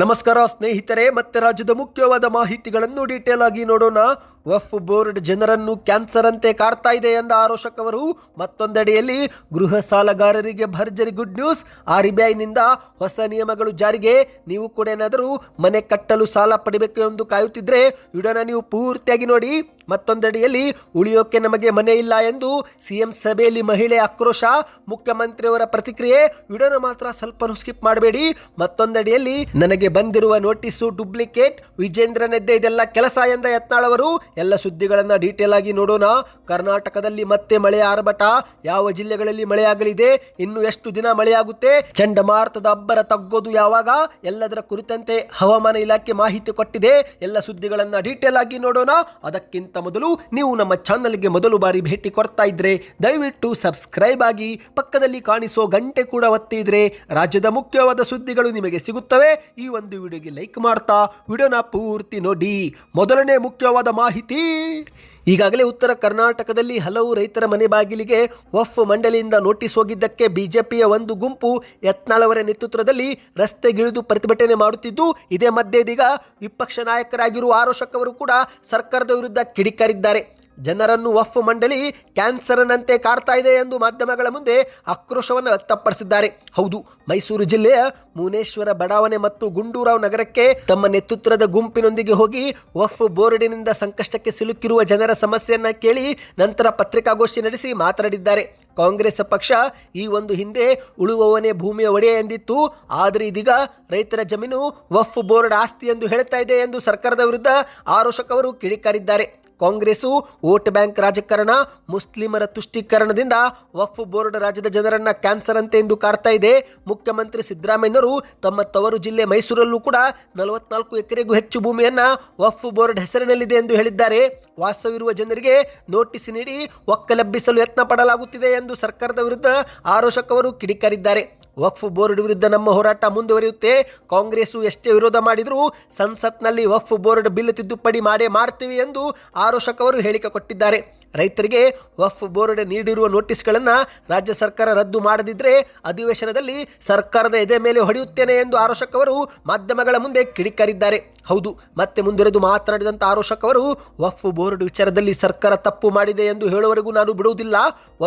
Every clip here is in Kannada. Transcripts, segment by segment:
ನಮಸ್ಕಾರ ಸ್ನೇಹಿತರೆ ಮತ್ತೆ ರಾಜ್ಯದ ಮುಖ್ಯವಾದ ಮಾಹಿತಿಗಳನ್ನು ಡೀಟೇಲ್ ಆಗಿ ನೋಡೋಣ. ವಫ್ ಬೋರ್ಡ್ ಜನರನ್ನು ಕ್ಯಾನ್ಸರ್ ಅಂತೆ ಕಾಡ್ತಾ ಇದೆ ಎಂದ ಆರೋಶಕವರು ಮತ್ತೊಂದೆಡೆಯಲ್ಲಿ ಗೃಹ ಸಾಲಗಾರರಿಗೆ ಭರ್ಜರಿ ಗುಡ್ ನ್ಯೂಸ್. ಆರ್ಬಿಐನಿಂದ ಹೊಸ ನಿಯಮಗಳು ಜಾರಿಗೆ. ನೀವು ಕೂಡ ಏನಾದರೂ ಮನೆ ಕಟ್ಟಲು ಸಾಲ ಪಡಿಬೇಕು ಎಂದು ಕಾಯುತ್ತಿದ್ರೆ ವಿಡಿಯೋನ ನೀವು ಪೂರ್ತಿಯಾಗಿ ನೋಡಿ. ಮತ್ತೊಂದೆಡೆಯಲ್ಲಿ ಉಳಿಯೋಕೆ ನಮಗೆ ಮನೆ ಇಲ್ಲ ಎಂದು ಸಿಎಂ ಸಭೆಯಲ್ಲಿ ಮಹಿಳೆ ಆಕ್ರೋಶ. ಮುಖ್ಯಮಂತ್ರಿಯವರ ಪ್ರತಿಕ್ರಿಯೆ ವಿಡಿಯೋನ ಮಾತ್ರ ಸ್ವಲ್ಪ ಸ್ಕಿಪ್ ಮಾಡಬೇಡಿ. ಮತ್ತೊಂದೆಡೆಯಲ್ಲಿ ನನಗೆ ಬಂದಿರುವ ನೋಟಿಸು ಡೂಪ್ಲಿಕೇಟ್. ವಿಜೇಂದ್ರನದ್ದೇ ಇದೆಲ್ಲ ಕೆಲಸ ಎಂದ ಯತ್ನಾಳ್ ಅವರು. ಎಲ್ಲ ಸುದ್ದಿಗಳನ್ನ ಡೀಟೇಲ್ ಆಗಿ ನೋಡೋಣ. ಕರ್ನಾಟಕದಲ್ಲಿ ಮತ್ತೆ ಮಳೆ ಆರ್ಭಟ. ಯಾವ ಜಿಲ್ಲೆಗಳಲ್ಲಿ ಮಳೆಯಾಗಲಿದೆ ಇನ್ನು ಎಷ್ಟು ದಿನ ಮಳೆಯಾಗುತ್ತೆ ಚಂಡಮಾರುತದ ಅಬ್ಬರ ತಗ್ಗೋದು ಯಾವಾಗ? ಎಲ್ಲದರ ಕುರಿತಂತೆ ಹವಾಮಾನ ಇಲಾಖೆ ಮಾಹಿತಿ ಕೊಟ್ಟಿದೆ. ಎಲ್ಲ ಸುದ್ದಿಗಳನ್ನ ಡೀಟೇಲ್ ಆಗಿ ನೋಡೋಣ. ಅದಕ್ಕಿಂತ ಮೊದಲು ನೀವು ನಮ್ಮ ಚಾನಲ್ಗೆ ಮೊದಲು ಬಾರಿ ಭೇಟಿ ಕೊಡ್ತಾ ಇದ್ರೆ, ದಯವಿಟ್ಟು ಸಬ್ಸ್ಕ್ರೈಬ್ ಆಗಿ ಪಕ್ಕದಲ್ಲಿ ಕಾಣಿಸೋ ಗಂಟೆ ಕೂಡ ಒತ್ತಿದ್ರೆ ರಾಜ್ಯದ ಮುಖ್ಯವಾದ ಸುದ್ದಿಗಳು ನಿಮಗೆ ಸಿಗುತ್ತವೆ. ಈ ಒಂದು ವಿಡಿಯೋಗೆ ಲೈಕ್ ಮಾಡ್ತಾ, ವಿಡಿಯೋನ ಪೂರ್ತಿ ನೋಡಿ. ಮೊದಲನೇ ಮುಖ್ಯವಾದ ಮಾಹಿತಿ ಈಗಾಗಲೇ ಉತ್ತರ ಕರ್ನಾಟಕದಲ್ಲಿ ಹಲವು ರೈತರ ಮನೆ ಬಾಗಿಲಿಗೆ ವಫ್ ಮಂಡಳಿಯಿಂದ ನೋಟಿಸ್ ಹೋಗಿದ್ದಕ್ಕೆ ಬಿಜೆಪಿಯ ಒಂದು ಗುಂಪು ಯತ್ನಾಳವರ ನೇತೃತ್ವದಲ್ಲಿ ರಸ್ತೆಗಿಳಿದು ಪ್ರತಿಭಟನೆ ಮಾಡುತ್ತಿದ್ದು, ಇದೇ ಮಧ್ಯೆ ಇದೀಗ ವಿಪಕ್ಷ ನಾಯಕರಾಗಿರುವ ಆರೋಷಕ್ ಅವರು ಕೂಡ ಸರ್ಕಾರದ ವಿರುದ್ಧ ಕಿಡಿಕಾರಿದ್ದಾರೆ. ಜನರನ್ನು ವಫ್ ಮಂಡಳಿ ಕ್ಯಾನ್ಸರ್ನಂತೆ ಕಾಡ್ತಾ ಇದೆ ಎಂದು ಮಾಧ್ಯಮಗಳ ಮುಂದೆ ಆಕ್ರೋಶವನ್ನು ವ್ಯಕ್ತಪಡಿಸಿದ್ದಾರೆ. ಹೌದು, ಮೈಸೂರು ಜಿಲ್ಲೆಯ ಮುನೇಶ್ವರ, ಬಡಾವಣೆ ಮತ್ತು ಗುಂಡೂರಾವ್ ನಗರಕ್ಕೆ ತಮ್ಮ ನೇತೃತ್ವದ ಗುಂಪಿನೊಂದಿಗೆ ಹೋಗಿ ವಫ್ ಬೋರ್ಡಿನಿಂದ ಸಂಕಷ್ಟಕ್ಕೆ ಸಿಲುಕಿರುವ ಜನರ ಸಮಸ್ಯೆಯನ್ನ ಕೇಳಿ ನಂತರ ಪತ್ರಿಕಾಗೋಷ್ಠಿ ನಡೆಸಿ ಮಾತನಾಡಿದ್ದಾರೆ. ಕಾಂಗ್ರೆಸ್ ಪಕ್ಷ ಈ ಒಂದು ಹಿಂದೆ ಉಳುವವನೇ ಭೂಮಿಯ ಒಡೆಯ ಎಂದಿತ್ತು. ಆದರೆ ಇದೀಗ ರೈತರ ಜಮೀನು ವಫ್ ಬೋರ್ಡ್ ಆಸ್ತಿ ಎಂದು ಹೇಳ್ತಾ ಇದೆ ಎಂದು ಸರ್ಕಾರದ ವಿರುದ್ಧ ಆರೋಷಕವರು ಕಿಡಿಕಾರಿದ್ದಾರೆ. ಕಾಂಗ್ರೆಸ್ಸು ವೋಟ್ ಬ್ಯಾಂಕ್ ರಾಜಕಾರಣ, ಮುಸ್ಲಿಮರ ತುಷ್ಟೀಕರಣದಿಂದ ವಕ್ಫ್ ಬೋರ್ಡ್ ರಾಜ್ಯದ ಜನರನ್ನ ಕ್ಯಾನ್ಸರ್ ಅಂತೆ ಎಂದು ಕಾಡ್ತಾ ಇದೆ. ಮುಖ್ಯಮಂತ್ರಿ ಸಿದ್ದರಾಮಯ್ಯನವರು ತಮ್ಮ ತವರು ಜಿಲ್ಲೆ ಮೈಸೂರಲ್ಲೂ ಕೂಡ ನಲವತ್ನಾಲ್ಕು ಎಕರೆಗೂ ಹೆಚ್ಚು ಭೂಮಿಯನ್ನ ವಕ್ಫ್ ಬೋರ್ಡ್ ಹೆಸರಿನಲ್ಲಿದೆ ಎಂದು ಹೇಳಿದ್ದಾರೆ. ವಾಸವಿರುವ ಜನರಿಗೆ ನೋಟಿಸ್ ನೀಡಿ ಒಕ್ಕಲೆಬ್ಬಿಸಲು ಯತ್ನ ಪಡಲಾಗುತ್ತಿದೆ ಎಂದು ಸರ್ಕಾರದ ವಿರುದ್ಧ ಆರೋಷಕವರು ಕಿಡಿಕಾರಿದ್ದಾರೆ. ವಕ್ಫ್ ಬೋರ್ಡ್ ವಿರುದ್ಧ ನಮ್ಮ ಹೋರಾಟ ಮುಂದುವರಿಯುತ್ತೆ. ಕಾಂಗ್ರೆಸ್ ಎಷ್ಟೇ ವಿರೋಧ ಮಾಡಿದರೂ ಸಂಸತ್ನಲ್ಲಿ ವಕ್ಫ್ ಬೋರ್ಡ್ ಬಿಲ್ ತಿದ್ದುಪಡಿ ಮಾಡೇ ಮಾಡ್ತೀವಿ ಎಂದು ಆರೋಷಕ್ ಅವರು ಹೇಳಿಕೆ ಕೊಟ್ಟಿದ್ದಾರೆ. ರೈತರಿಗೆ ವಫ್ ಬೋರ್ಡ್ ನೀಡಿರುವ ನೋಟಿಸ್ಗಳನ್ನು ರಾಜ್ಯ ಸರ್ಕಾರ ರದ್ದು ಮಾಡದಿದ್ದರೆ ಅಧಿವೇಶನದಲ್ಲಿ ಸರ್ಕಾರದ ಎದೆ ಮೇಲೆ ಹೊಡೆಯುತ್ತೇನೆ ಎಂದು ಆರೋಷಕ್ ಅವರು ಮಾಧ್ಯಮಗಳ ಮುಂದೆ ಕಿಡಿಕಾರಿದ್ದಾರೆ. ಹೌದು, ಮತ್ತೆ ಮುಂದುವರೆದು ಮಾತನಾಡಿದಂಥ ಆರೋಷಕ್ ಅವರು ವಕ್ಫ್ ಬೋರ್ಡ್ ವಿಚಾರದಲ್ಲಿ ಸರ್ಕಾರ ತಪ್ಪು ಮಾಡಿದೆ ಎಂದು ಹೇಳುವವರೆಗೂ ನಾನು ಬಿಡುವುದಿಲ್ಲ.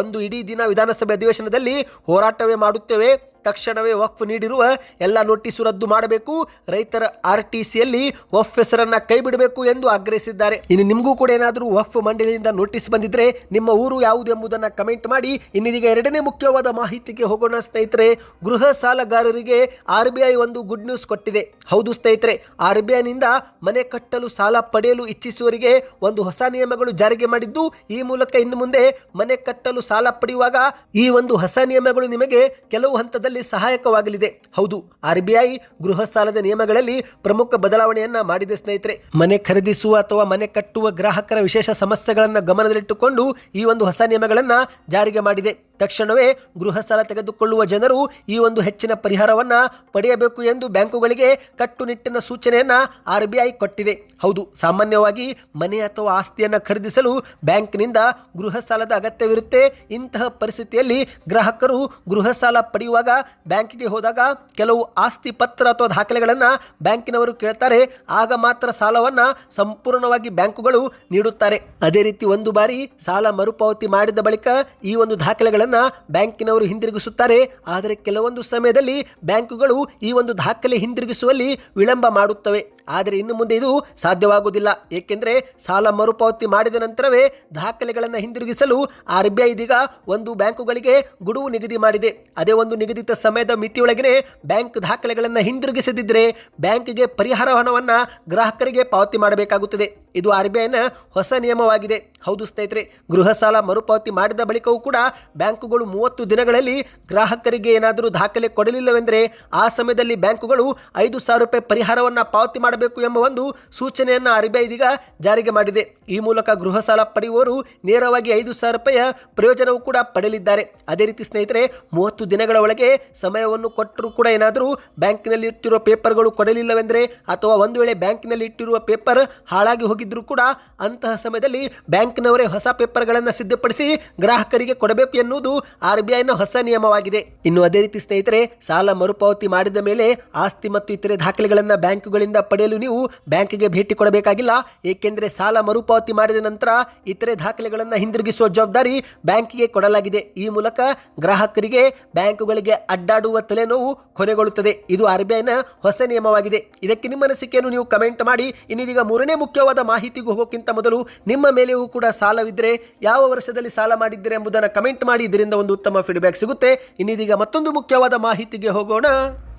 ಒಂದು ಇಡೀ ದಿನ ವಿಧಾನಸಭೆ ಅಧಿವೇಶನದಲ್ಲಿ ಹೋರಾಟವೇ ಮಾಡುತ್ತೇವೆ. ತಕ್ಷಣವೇ ವಕ್ಫ್ ನೀಡಿರುವ ಎಲ್ಲ ನೋಟಿಸು ರದ್ದು ಮಾಡಬೇಕು. ರೈತರ ಆರ್ ಟಿ ಸಿಯಲ್ಲಿ ವಫ್ ಹೆಸರನ್ನ ಕೈ ಬಿಡಬೇಕು ಎಂದು ಆಗ್ರಹಿಸಿದ್ದಾರೆ. ಇನ್ನು ನಿಮಗೂ ಕೂಡ ಏನಾದರೂ ವಫ್ ಮಂಡಳಿಯಿಂದ ನೋಟಿಸ್ ಬಂದಿದ್ರೆ ನಿಮ್ಮ ಊರು ಯಾವುದು ಎಂಬುದನ್ನು ಕಮೆಂಟ್ ಮಾಡಿ. ಇನ್ನಿದೀಗ ಎರಡನೇ ಮುಖ್ಯವಾದ ಮಾಹಿತಿಗೆ ಹೋಗೋಣ ಸ್ನೇಹಿತರೆ. ಗೃಹ ಸಾಲಗಾರರಿಗೆ ಆರ್ ಬಿ ಐ ಒಂದು ಗುಡ್ ನ್ಯೂಸ್ ಕೊಟ್ಟಿದೆ. ಹೌದು ಸ್ನೇಹಿತರೆ, ಆರ್ ಬಿ ಐನಿಂದ ಮನೆ ಕಟ್ಟಲು ಸಾಲ ಪಡೆಯಲು ಇಚ್ಛಿಸುವವರಿಗೆ ಒಂದು ಹೊಸ ನಿಯಮಗಳು ಜಾರಿಗೆ ಮಾಡಿದ್ದು, ಈ ಮೂಲಕ ಇನ್ನು ಮುಂದೆ ಮನೆ ಕಟ್ಟಲು ಸಾಲ ಪಡೆಯುವಾಗ ಈ ಒಂದು ಹೊಸ ನಿಯಮಗಳು ನಿಮಗೆ ಕೆಲವು ಹಂತದಲ್ಲಿ ಸಹಾಯಕವಾಗಲಿದೆ. ಹೌದು, ಆರ್ ಬಿ ಐ ಗೃಹ ಸಾಲದ ನಿಯಮಗಳಲ್ಲಿ ಪ್ರಮುಖ ಬದಲಾವಣೆಯನ್ನ ಮಾಡಿದೆ ಸ್ನೇಹಿತರೆ. ಮನೆ ಖರೀದಿಸುವ ಅಥವಾ ಮನೆ ಕಟ್ಟುವ ಗ್ರಾಹಕರ ವಿಶೇಷ ಸಮಸ್ಯೆಗಳನ್ನು ಗಮನದಲ್ಲಿಟ್ಟುಕೊಂಡು ಈ ಒಂದು ಹೊಸ ನಿಯಮಗಳನ್ನು ಜಾರಿಗೆ ಮಾಡಿದೆ. ತಕ್ಷಣವೇ ಗೃಹ ಸಾಲ ತೆಗೆದುಕೊಳ್ಳುವ ಜನರು ಈ ಒಂದು ಹೆಚ್ಚಿನ ಪರಿಹಾರವನ್ನ ಪಡೆಯಬೇಕು ಎಂದು ಬ್ಯಾಂಕುಗಳಿಗೆ ಕಟ್ಟುನಿಟ್ಟಿನ ಸೂಚನೆಯನ್ನ ಆರ್ ಕೊಟ್ಟಿದೆ. ಹೌದು, ಸಾಮಾನ್ಯವಾಗಿ ಮನೆ ಅಥವಾ ಆಸ್ತಿಯನ್ನು ಖರೀದಿಸಲು ಬ್ಯಾಂಕ್ನಿಂದ ಗೃಹ ಸಾಲದ ಅಗತ್ಯವಿರುತ್ತೆ. ಇಂತಹ ಪರಿಸ್ಥಿತಿಯಲ್ಲಿ ಗ್ರಾಹಕರು ಗೃಹ ಸಾಲ ಪಡೆಯುವಾಗ ಬ್ಯಾಂಕಿಗೆ ಹೋದಾಗ ಕೆಲವು ಆಸ್ತಿ ಪತ್ರ ಅಥವಾ ದಾಖಲೆಗಳನ್ನು ಬ್ಯಾಂಕಿನವರು ಕೇಳ್ತಾರೆ. ಆಗ ಮಾತ್ರ ಸಾಲವನ್ನ ಸಂಪೂರ್ಣವಾಗಿ ಬ್ಯಾಂಕುಗಳು ನೀಡುತ್ತಾರೆ. ಅದೇ ರೀತಿ ಒಂದು ಬಾರಿ ಸಾಲ ಮರುಪಾವತಿ ಮಾಡಿದ ಬಳಿಕ ಈ ಒಂದು ದಾಖಲೆಗಳನ್ನು ಬ್ಯಾಂಕಿನವರು ಹಿಂದಿರುಗಿಸುತ್ತಾರೆ. ಆದರೆ ಕೆಲವೊಂದು ಸಮಯದಲ್ಲಿ ಬ್ಯಾಂಕುಗಳು ಈ ಒಂದು ದಾಖಲೆ ಹಿಂದಿರುಗಿಸುವಲ್ಲಿ ವಿಳಂಬ ಮಾಡುತ್ತವೆ. ಆದರೆ ಇನ್ನು ಮುಂದೆ ಇದು ಸಾಧ್ಯವಾಗುವುದಿಲ್ಲ. ಏಕೆಂದರೆ ಸಾಲ ಮರುಪಾವತಿ ಮಾಡಿದ ನಂತರವೇ ದಾಖಲೆಗಳನ್ನು ಹಿಂದಿರುಗಿಸಲು ಆರ್ ಬಿ ಐ ಇದೀಗ ಒಂದು ಬ್ಯಾಂಕುಗಳಿಗೆ ಗುಡುವು ನಿಗದಿ ಮಾಡಿದೆ. ಅದೇ ಒಂದು ನಿಗದಿತ ಸಮಯದ ಮಿತಿಯೊಳಗೆ ಬ್ಯಾಂಕ್ ದಾಖಲೆಗಳನ್ನು ಹಿಂದಿರುಗಿಸದಿದ್ದರೆ ಬ್ಯಾಂಕ್ಗೆ ಪರಿಹಾರ ಹಣವನ್ನು ಗ್ರಾಹಕರಿಗೆ ಪಾವತಿ ಮಾಡಬೇಕಾಗುತ್ತದೆ. ಇದು ಆರ್ ಬಿ ಐನ ಹೊಸ ನಿಯಮವಾಗಿದೆ. ಹೌದು ಸ್ನೇಹಿತರೆ, ಗೃಹ ಸಾಲ ಮರುಪಾವತಿ ಮಾಡಿದ ಬಳಿಕವೂ ಕೂಡ ಬ್ಯಾಂಕುಗಳು ಮೂವತ್ತು ದಿನಗಳಲ್ಲಿ ಗ್ರಾಹಕರಿಗೆ ಏನಾದರೂ ದಾಖಲೆ ಕೊಡಲಿಲ್ಲವೆಂದರೆ ಆ ಸಮಯದಲ್ಲಿ ಬ್ಯಾಂಕುಗಳು ಐದು ಸಾವಿರ ರೂಪಾಯಿ ಪರಿಹಾರವನ್ನು ಪಾವತಿ ಮಾಡಬೇಕು ಎಂಬ ಒಂದು ಸೂಚನೆಯನ್ನು ಆರ್ ಬಿ ಐ ಇದೀಗ ಜಾರಿಗೆ ಮಾಡಿದೆ. ಈ ಮೂಲಕ ಗೃಹ ಸಾಲ ಪಡೆಯುವವರು ನೇರವಾಗಿ ಐದು ಸಾವಿರ ರೂಪಾಯಿಯ ಪ್ರಯೋಜನವೂ ಕೂಡ ಪಡೆಯಲಿದ್ದಾರೆ. ಅದೇ ರೀತಿ ಸ್ನೇಹಿತರೆ, ಮೂವತ್ತು ದಿನಗಳ ಒಳಗೆ ಸಮಯವನ್ನು ಕೊಟ್ಟರೂ ಕೂಡ ಏನಾದರೂ ಬ್ಯಾಂಕಿನಲ್ಲಿ ಇಟ್ಟಿರುವ ಪೇಪರ್ಗಳು ಕೊಡಲಿಲ್ಲವೆಂದರೆ ಅಥವಾ ಒಂದು ವೇಳೆ ಬ್ಯಾಂಕಿನಲ್ಲಿ ಇಟ್ಟಿರುವ ಪೇಪರ್ ಹಾಳಾಗಿ ಹೋಗಿದ್ರೂ ಕೂಡ ಅಂತಹ ಸಮಯದಲ್ಲಿ ಬ್ಯಾಂಕ್ ಬ್ಯಾಂಕ್ನವರೇ ಹೊಸ ಪೇಪರ್ಗಳನ್ನು ಸಿದ್ಧಪಡಿಸಿ ಗ್ರಾಹಕರಿಗೆ ಕೊಡಬೇಕು ಎನ್ನುವುದು ಆರ್ ಬಿ ಹೊಸ ನಿಯಮವಾಗಿದೆ. ಇನ್ನು ಅದೇ ರೀತಿ ಸ್ನೇಹಿತರೆ, ಸಾಲ ಮರುಪಾವತಿ ಮಾಡಿದ ಮೇಲೆ ಆಸ್ತಿ ಮತ್ತು ಇತರೆ ದಾಖಲೆಗಳನ್ನು ಬ್ಯಾಂಕುಗಳಿಂದ ಪಡೆಯಲು ನೀವು ಬ್ಯಾಂಕಿಗೆ ಭೇಟಿ ಕೊಡಬೇಕಾಗಿಲ್ಲ. ಏಕೆಂದರೆ ಸಾಲ ಮರುಪಾವತಿ ಮಾಡಿದ ನಂತರ ಇತರೆ ದಾಖಲೆಗಳನ್ನು ಹಿಂದಿರುಗಿಸುವ ಜವಾಬ್ದಾರಿ ಬ್ಯಾಂಕಿಗೆ ಕೊಡಲಾಗಿದೆ. ಈ ಮೂಲಕ ಗ್ರಾಹಕರಿಗೆ ಬ್ಯಾಂಕುಗಳಿಗೆ ಅಡ್ಡಾಡುವ ತಲೆನೋವು ಕೊನೆಗೊಳ್ಳುತ್ತದೆ. ಇದು ಆರ್ ಬಿ ಐನ ಹೊಸ ನಿಯಮವಾಗಿದೆ. ಇದಕ್ಕೆ ನಿಮ್ಮ ಅನಿಸಿಕೆಯನ್ನು ನೀವು ಕಮೆಂಟ್ ಮಾಡಿ. ಇನ್ನಿದೀಗ ಮೂರನೇ ಮುಖ್ಯವಾದ ಮಾಹಿತಿಗೂ ಹೋಗೋಕ್ಕಿಂತ ಮೊದಲು ನಿಮ್ಮ ಮೇಲೆಯೂ ಕೂಡ ಸಾಲವಿದ್ದರೆ ಯಾವ ವರ್ಷದಲ್ಲಿ ಸಾಲ ಮಾಡಿದ್ದೀರಿ ಎಂಬುದನ್ನು ಕಮೆಂಟ್ ಮಾಡಿ. ಇದರಿಂದ ಒಂದು ಉತ್ತಮ ಫೀಡ್ಬ್ಯಾಕ್ ಸಿಗುತ್ತೆ. ಇನ್ನಿದೀಗ ಮತ್ತೊಂದು ಮುಖ್ಯವಾದ ಮಾಹಿತಿಗೆ ಹೋಗೋಣ.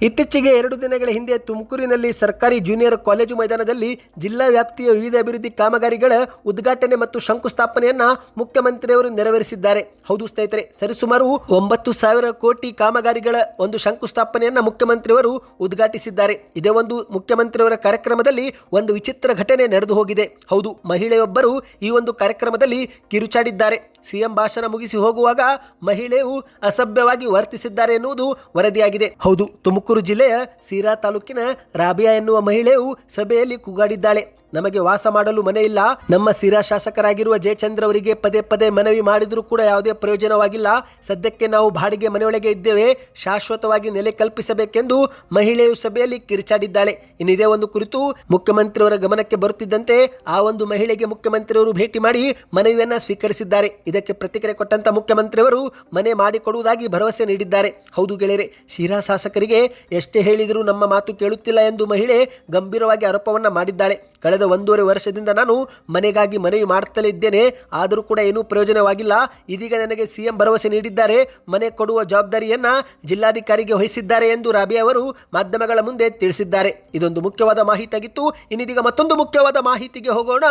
ಇತ್ತೀಚೆಗೆ ಎರಡು ದಿನಗಳ ಹಿಂದೆ ತುಮಕೂರಿನಲ್ಲಿ ಸರ್ಕಾರಿ ಜೂನಿಯರ್ ಕಾಲೇಜು ಮೈದಾನದಲ್ಲಿ ಜಿಲ್ಲಾ ವ್ಯಾಪ್ತಿಯ ವಿವಿಧ ಅಭಿವೃದ್ಧಿ ಕಾಮಗಾರಿಗಳ ಉದ್ಘಾಟನೆ ಮತ್ತು ಶಂಕುಸ್ಥಾಪನೆಯನ್ನ ಮುಖ್ಯಮಂತ್ರಿಯವರು ನೆರವೇರಿಸಿದ್ದಾರೆ. ಹೌದು ಸ್ನೇಹಿತರೆ, ಸರಿಸುಮಾರು ಒಂಬತ್ತು ಸಾವಿರ ಕೋಟಿ ಕಾಮಗಾರಿಗಳ ಒಂದು ಶಂಕುಸ್ಥಾಪನೆಯನ್ನ ಮುಖ್ಯಮಂತ್ರಿಯವರು ಉದ್ಘಾಟಿಸಿದ್ದಾರೆ. ಇದೇ ಒಂದು ಮುಖ್ಯಮಂತ್ರಿಯವರ ಕಾರ್ಯಕ್ರಮದಲ್ಲಿ ಒಂದು ವಿಚಿತ್ರ ಘಟನೆ ನಡೆದು ಹೋಗಿದೆ ಹೌದು, ಮಹಿಳೆಯೊಬ್ಬರು ಈ ಒಂದು ಕಾರ್ಯಕ್ರಮದಲ್ಲಿ ಕಿರುಚಾಡಿದ್ದಾರೆ. ಸಿಎಂ ಭಾಷಣ ಮುಗಿಸಿ ಹೋಗುವಾಗ ಮಹಿಳೆಯು ಅಸಭ್ಯವಾಗಿ ವರ್ತಿಸಿದ್ದಾರೆ ಎನ್ನುವುದು ವರದಿಯಾಗಿದೆ. ಹೌದು, ತುಮಕೂರು ಜಿಲ್ಲೆಯ ಸೀರಾ ತಾಲೂಕಿನ ರಾಬಿಯಾ ಎನ್ನುವ ಮಹಿಳೆಯು ಸಭೆಯಲ್ಲಿ ಕೂಗಾಡಿದ್ದಾಳೆ. ನಮಗೆ ವಾಸ ಮಾಡಲು ಮನೆ ಇಲ್ಲ. ನಮ್ಮ ಸಿರಾ ಶಾಸಕರಾಗಿರುವ ಜಯಚಂದ್ರ ಅವರಿಗೆ ಪದೇ ಪದೇ ಮನವಿ ಮಾಡಿದರೂ ಕೂಡ ಯಾವುದೇ ಪ್ರಯೋಜನವಾಗಿಲ್ಲ. ಸದ್ಯಕ್ಕೆ ನಾವು ಬಾಡಿಗೆ ಮನೆಯೊಳಗೆ ಇದ್ದೇವೆ. ಶಾಶ್ವತವಾಗಿ ನೆಲೆ ಕಲ್ಪಿಸಬೇಕೆಂದು ಮಹಿಳೆಯು ಸಭೆಯಲ್ಲಿ ಕಿರಿಚಾಡಿದ್ದಾಳೆ. ಇನ್ನು ಇದೇ ಒಂದು ಕುರಿತು ಮುಖ್ಯಮಂತ್ರಿಯವರ ಗಮನಕ್ಕೆ ಬರುತ್ತಿದ್ದಂತೆ ಆ ಒಂದು ಮಹಿಳೆಗೆ ಮುಖ್ಯಮಂತ್ರಿಯವರು ಭೇಟಿ ಮಾಡಿ ಮನವಿಯನ್ನ ಸ್ವೀಕರಿಸಿದ್ದಾರೆ. ಇದಕ್ಕೆ ಪ್ರತಿಕ್ರಿಯೆ ಕೊಟ್ಟಂತ ಮುಖ್ಯಮಂತ್ರಿಯವರು ಮನೆ ಮಾಡಿಕೊಡುವುದಾಗಿ ಭರವಸೆ ನೀಡಿದ್ದಾರೆ. ಹೌದು ಗೆಳೆಯರೆ ಶಿರಾ ಶಾಸಕರಿಗೆ ಎಷ್ಟೇ ಹೇಳಿದರೂ ನಮ್ಮ ಮಾತು ಕೇಳುತ್ತಿಲ್ಲ ಎಂದು ಮಹಿಳೆ ಗಂಭೀರವಾಗಿ ಆರೋಪವನ್ನ ಮಾಡಿದ್ದಾಳೆ. ಕಳೆದ ಒಂದೂವರೆ ವರ್ಷದಿಂದ ನಾನು ಮನೆಗಾಗಿ ಮನವಿ ಮಾಡುತ್ತಲೇ ಇದ್ದೇನೆ. ಆದರೂ ಕೂಡ ಏನೂ ಪ್ರಯೋಜನವಾಗಿಲ್ಲ. ಇದೀಗ ನನಗೆ ಸಿಎಂ ಭರವಸೆ ನೀಡಿದ್ದಾರೆ. ಮನೆ ಕೊಡುವ ಜವಾಬ್ದಾರಿಯನ್ನ ಜಿಲ್ಲಾಧಿಕಾರಿಗೆ ವಹಿಸಿದ್ದಾರೆ ಎಂದು ರಾಬಿ ಅವರು ಮಾಧ್ಯಮಗಳ ಮುಂದೆ ತಿಳಿಸಿದ್ದಾರೆ. ಇದೊಂದು ಮುಖ್ಯವಾದ ಮಾಹಿತಿಯಾಗಿತ್ತು. ಇನ್ನಿದೀಗ ಮತ್ತೊಂದು ಮುಖ್ಯವಾದ ಮಾಹಿತಿಗೆ ಹೋಗೋಣ.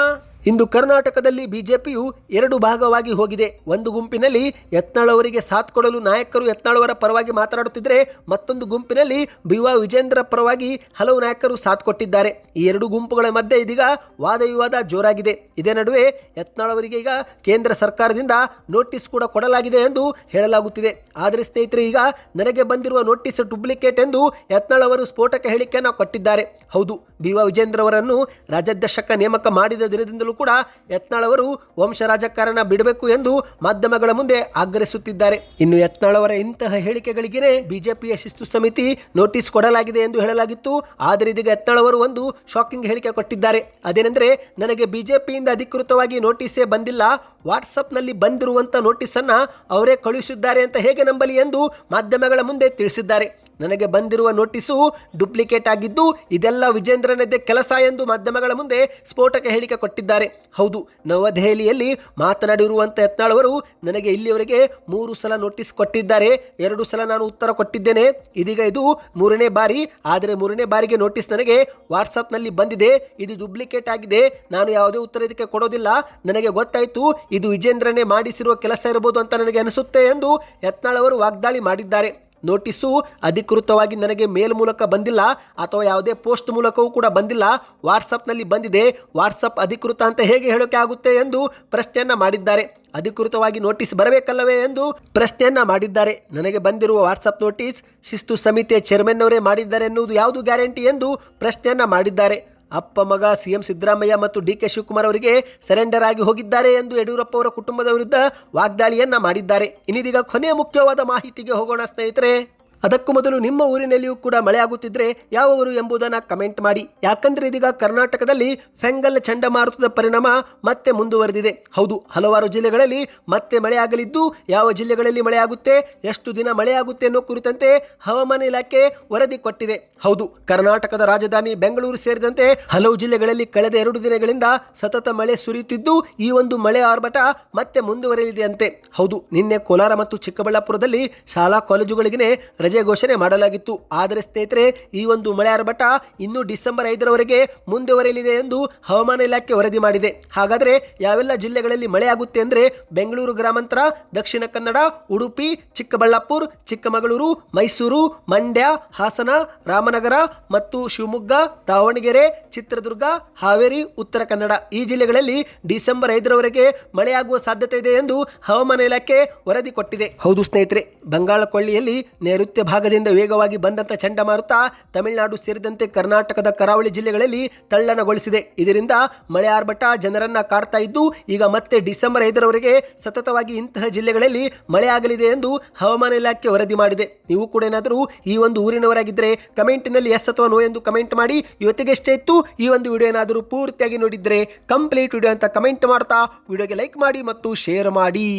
ಇಂದು ಕರ್ನಾಟಕದಲ್ಲಿ ಬಿಜೆಪಿಯು ಎರಡು ಭಾಗವಾಗಿ ಹೋಗಿದೆ. ಒಂದು ಗುಂಪಿನಲ್ಲಿ ಯತ್ನಾಳವರಿಗೆ ಸಾಥ್ ಕೊಡಲು ನಾಯಕರು ಯತ್ನಾಳವರ ಪರವಾಗಿ ಮಾತನಾಡುತ್ತಿದ್ದರೆ ಮತ್ತೊಂದು ಗುಂಪಿನಲ್ಲಿ ಬಿ ವಾ ವಿಜೇಂದ್ರ ಪರವಾಗಿ ಹಲವು ನಾಯಕರು ಸಾಥ್ ಕೊಟ್ಟಿದ್ದಾರೆ. ಈ ಎರಡು ಗುಂಪುಗಳ ಮಧ್ಯೆ ಇದೀಗ ವಾದ ವಿವಾದ ಜೋರಾಗಿದೆ. ಇದೇ ನಡುವೆ ಯತ್ನಾಳವರಿಗೆ ಈಗ ಕೇಂದ್ರ ಸರ್ಕಾರದಿಂದ ನೋಟಿಸ್ ಕೂಡ ಕೊಡಲಾಗಿದೆ ಎಂದು ಹೇಳಲಾಗುತ್ತಿದೆ. ಆದರೆ ಸ್ನೇಹಿತರೆ, ಈಗ ನನಗೆ ಬಂದಿರುವ ನೋಟಿಸ್ ಡುಪ್ಲಿಕೇಟ್ ಎಂದು ಯತ್ನಾಳವರು ಸ್ಫೋಟಕ ಹೇಳಿಕೆಯನ್ನು ಕೊಟ್ಟಿದ್ದಾರೆ. ಹೌದು ಬಿ ವ ವಿಜೇಂದ್ರವರನ್ನು ರಾಜ್ಯಾಧ್ಯಕ್ಷಕ ನೇಮಕ ಮಾಡಿದ ದಿನದಿಂದಲೂ ಕೂಡ ಯತ್ನಾಳವರು ವಂಶ ರಾಜಕಾರಣ ಬಿಡಬೇಕು ಎಂದು ಮಾಧ್ಯಮಗಳ ಮುಂದೆ ಆಗ್ರಹಿಸುತ್ತಿದ್ದಾರೆ. ಇನ್ನು ಯತ್ನಾಳವರ ಇಂತಹ ಹೇಳಿಕೆಗಳಿಗೆ ಬಿಜೆಪಿಯ ಶಿಸ್ತು ಸಮಿತಿ ನೋಟಿಸ್ ಕೊಡಲಾಗಿದೆ ಎಂದು ಹೇಳಲಾಗಿತ್ತು. ಆದರೆ ಇದೀಗ ಯತ್ನಾಳವರು ಒಂದು ಶಾಕಿಂಗ್ ಹೇಳಿಕೆ ಕೊಟ್ಟಿದ್ದಾರೆ. ಅದೇನೆಂದರೆ, ನನಗೆ ಬಿಜೆಪಿಯಿಂದ ಅಧಿಕೃತವಾಗಿ ನೋಟಿಸೇ ಬಂದಿಲ್ಲ. ವಾಟ್ಸಪ್ನಲ್ಲಿ ಬಂದಿರುವಂಥ ನೋಟಿಸನ್ನು ಅವರೇ ಕಳುಹಿಸಿದ್ದಾರೆ ಅಂತ ಹೇಗೆ ನಂಬಲಿ ಎಂದು ಮಾಧ್ಯಮಗಳ ಮುಂದೆ ತಿಳಿಸಿದ್ದಾರೆ. ನನಗೆ ಬಂದಿರುವ ನೋಟಿಸು ಡುಪ್ಲಿಕೇಟ್ ಆಗಿದ್ದು, ಇದೆಲ್ಲ ವಿಜೇಂದ್ರನದ್ದೇ ಕೆಲಸ ಎಂದು ಮಾಧ್ಯಮಗಳ ಮುಂದೆ ಸ್ಫೋಟಕ ಹೇಳಿಕೆ ಕೊಟ್ಟಿದ್ದಾರೆ. ಹೌದು, ನವದೆಹಲಿಯಲ್ಲಿ ಮಾತನಾಡಿರುವಂಥ ಯತ್ನಾಳವರು ನನಗೆ ಇಲ್ಲಿಯವರೆಗೆ ಮೂರು ಸಲ ನೋಟಿಸ್ ಕೊಟ್ಟಿದ್ದಾರೆ. ಎರಡು ಸಲ ನಾನು ಉತ್ತರ ಕೊಟ್ಟಿದ್ದೇನೆ. ಇದೀಗ ಇದು ಮೂರನೇ ಬಾರಿ. ಆದರೆ ಮೂರನೇ ಬಾರಿಗೆ ನೋಟಿಸ್ ನನಗೆ ವಾಟ್ಸಪ್ನಲ್ಲಿ ಬಂದಿದೆ. ಇದು ಡುಪ್ಲಿಕೇಟ್ ಆಗಿದೆ. ನಾನು ಯಾವುದೇ ಉತ್ತರ ಇದಕ್ಕೆ ಕೊಡೋದಿಲ್ಲ. ನನಗೆ ಗೊತ್ತಾಯಿತು, ಇದು ವಿಜೇಂದ್ರನೇ ಮಾಡಿಸಿರುವ ಕೆಲಸ ಇರಬಹುದು ಅಂತ ನನಗೆ ಅನಿಸುತ್ತೆ ಎಂದು ಯತ್ನಾಳವರು ವಾಗ್ದಾಳಿ ಮಾಡಿದ್ದಾರೆ. ನೋಟಿಸು ಅಧಿಕೃತವಾಗಿ ನನಗೆ ಮೇಲ್ ಮೂಲಕ ಬಂದಿಲ್ಲ ಅಥವಾ ಯಾವುದೇ ಪೋಸ್ಟ್ ಮೂಲಕವೂ ಕೂಡ ಬಂದಿಲ್ಲ. ವಾಟ್ಸಪ್ನಲ್ಲಿ ಬಂದಿದೆ. ವಾಟ್ಸಪ್ ಅಧಿಕೃತ ಅಂತ ಹೇಗೆ ಹೇಳೋಕೆ ಆಗುತ್ತೆ ಎಂದು ಪ್ರಶ್ನೆಯನ್ನ ಮಾಡಿದ್ದಾರೆ. ಅಧಿಕೃತವಾಗಿ ನೋಟಿಸ್ ಬರಬೇಕಲ್ಲವೇ ಎಂದು ಪ್ರಶ್ನೆಯನ್ನ ಮಾಡಿದ್ದಾರೆ. ನನಗೆ ಬಂದಿರುವ ವಾಟ್ಸಪ್ ನೋಟಿಸ್ ಶಿಸ್ತು ಸಮಿತಿಯ ಚೇರ್ಮನ್ ಅವರೇ ಮಾಡಿದ್ದಾರೆ ಎನ್ನುವುದು ಯಾವುದು ಗ್ಯಾರಂಟಿ ಎಂದು ಪ್ರಶ್ನೆಯನ್ನ ಮಾಡಿದ್ದಾರೆ. ಅಪ್ಪ ಮಗ ಸಿಎಂ ಸಿದ್ದರಾಮಯ್ಯ ಮತ್ತು ಡಿ ಕೆ ಶಿವಕುಮಾರ್ ಅವರಿಗೆ ಸರೆಂಡರ್ ಆಗಿ ಹೋಗಿದ್ದಾರೆ ಎಂದು ಯಡಿಯೂರಪ್ಪ ಅವರ ಕುಟುಂಬದ ವಿರುದ್ಧ ವಾಗ್ದಾಳಿಯನ್ನ ಮಾಡಿದ್ದಾರೆ. ಇನ್ನಿದೀಗ ಕೊನೆಯ ಮುಖ್ಯವಾದ ಮಾಹಿತಿಗೆ ಹೋಗೋಣ ಸ್ನೇಹಿತರೆ. ಅದಕ್ಕೂ ಮೊದಲು ನಿಮ್ಮ ಊರಿನಲ್ಲಿಯೂ ಕೂಡ ಮಳೆ ಆಗುತ್ತಿದ್ರೆ ಯಾವ ಊರು ಎಂಬುದನ್ನು ಕಮೆಂಟ್ ಮಾಡಿ. ಯಾಕಂದ್ರೆ ಇದೀಗ ಕರ್ನಾಟಕದಲ್ಲಿ ಫೆಂಗಲ್ ಚಂಡಮಾರುತದ ಪರಿಣಾಮ ಮತ್ತೆ ಮುಂದುವರೆದಿದೆ. ಹೌದು, ಹಲವಾರು ಜಿಲ್ಲೆಗಳಲ್ಲಿ ಮತ್ತೆ ಮಳೆ ಆಗಲಿದ್ದು ಯಾವ ಜಿಲ್ಲೆಗಳಲ್ಲಿ ಮಳೆ ಆಗುತ್ತೆ, ಎಷ್ಟು ದಿನ ಮಳೆ ಆಗುತ್ತೆ ಅನ್ನೋ ಕುರಿತಂತೆ ಹವಾಮಾನ ಇಲಾಖೆ ವರದಿ ಕೊಟ್ಟಿದೆ. ಹೌದು, ಕರ್ನಾಟಕದ ರಾಜಧಾನಿ ಬೆಂಗಳೂರು ಸೇರಿದಂತೆ ಹಲವು ಜಿಲ್ಲೆಗಳಲ್ಲಿ ಕಳೆದ ಎರಡು ದಿನಗಳಿಂದ ಸತತ ಮಳೆ ಸುರಿಯುತ್ತಿದ್ದು, ಈ ಒಂದು ಮಳೆ ಆರ್ಭಟ ಮತ್ತೆ ಮುಂದುವರೆಯಲಿದೆ ಅಂತೆ. ಹೌದು, ನಿನ್ನೆ ಕೋಲಾರ ಮತ್ತು ಚಿಕ್ಕಬಳ್ಳಾಪುರದಲ್ಲಿ ಶಾಲಾ ಕಾಲೇಜುಗಳಿಗೆ ರಜೆ ಘೋಷಣೆ ಮಾಡಲಾಗಿತ್ತು. ಆದರೆ ಸ್ನೇಹಿತರೆ, ಈ ಒಂದು ಮಳೆ ಆರ್ಭಟ ಇನ್ನೂ ಡಿಸೆಂಬರ್ ಐದರವರೆಗೆ ಮುಂದುವರೆಯಲಿದೆ ಎಂದು ಹವಾಮಾನ ಇಲಾಖೆ ವರದಿ ಮಾಡಿದೆ. ಹಾಗಾದರೆ ಯಾವೆಲ್ಲ ಜಿಲ್ಲೆಗಳಲ್ಲಿ ಮಳೆ ಆಗುತ್ತೆ ಅಂದರೆ ಬೆಂಗಳೂರು ಗ್ರಾಮಾಂತರ, ದಕ್ಷಿಣ ಕನ್ನಡ, ಉಡುಪಿ, ಚಿಕ್ಕಬಳ್ಳಾಪುರ, ಚಿಕ್ಕಮಗಳೂರು, ಮೈಸೂರು, ಮಂಡ್ಯ, ಹಾಸನ, ರಾಮನಗರ ಮತ್ತು ಶಿವಮೊಗ್ಗ, ದಾವಣಗೆರೆ, ಚಿತ್ರದುರ್ಗ, ಹಾವೇರಿ, ಉತ್ತರ ಕನ್ನಡ. ಈ ಜಿಲ್ಲೆಗಳಲ್ಲಿ ಡಿಸೆಂಬರ್ ಐದರವರೆಗೆ ಮಳೆಯಾಗುವ ಸಾಧ್ಯತೆ ಇದೆ ಎಂದು ಹವಾಮಾನ ಇಲಾಖೆ ವರದಿ ಕೊಟ್ಟಿದೆ. ಹೌದು ಸ್ನೇಹಿತರೆ ಬಂಗಾಳ ಕೊಳ್ಳಿಯಲ್ಲಿ ನೈಋತ್ಯ ಭಾಗದಿಂದ ವೇಗವಾಗಿ ಬಂದಂತ ಚಂಡಮಾರುತ ತಮಿಳುನಾಡು ಸೇರಿದಂತೆ ಕರ್ನಾಟಕದ ಕರಾವಳಿ ಜಿಲ್ಲೆಗಳಲ್ಲಿ ತಳ್ಳನಗೊಳಿಸಿದೆ ಇದರಿಂದ ಮಳೆ ಆರ್ಭಟ ಜನರನ್ನ ಕಾಡ್ತಾ ಇದ್ದು, ಈಗ ಮತ್ತೆ ಡಿಸೆಂಬರ್ ಐದರವರೆಗೆ ಸತತವಾಗಿ ಇಂತಹ ಜಿಲ್ಲೆಗಳಲ್ಲಿ ಮಳೆ ಆಗಲಿದೆ ಎಂದು ಹವಾಮಾನ ಇಲಾಖೆ ವರದಿ ಮಾಡಿದೆ. ನೀವು ಕೂಡ ಏನಾದರೂ ಈ ಒಂದು ಊರಿನವರಾಗಿದ್ದರೆ ಕಮೆಂಟ್ನಲ್ಲಿ ಎಸ್ ಅಥವಾ ನೋ ಎಂದು ಕಮೆಂಟ್ ಮಾಡಿ. ಇವತ್ತಿಗೆ ಎಷ್ಟೇ ಇತ್ತು. ಈ ಒಂದು ವಿಡಿಯೋ ಏನಾದರೂ ಪೂರ್ತಿಯಾಗಿ ನೋಡಿದ್ರೆ ಕಂಪ್ಲೀಟ್ ವಿಡಿಯೋ ಅಂತ ಕಮೆಂಟ್ ಮಾಡ್ತಾ, ವಿಡಿಯೋಗೆ ಲೈಕ್ ಮಾಡಿ ಮತ್ತು ಶೇರ್ ಮಾಡಿ.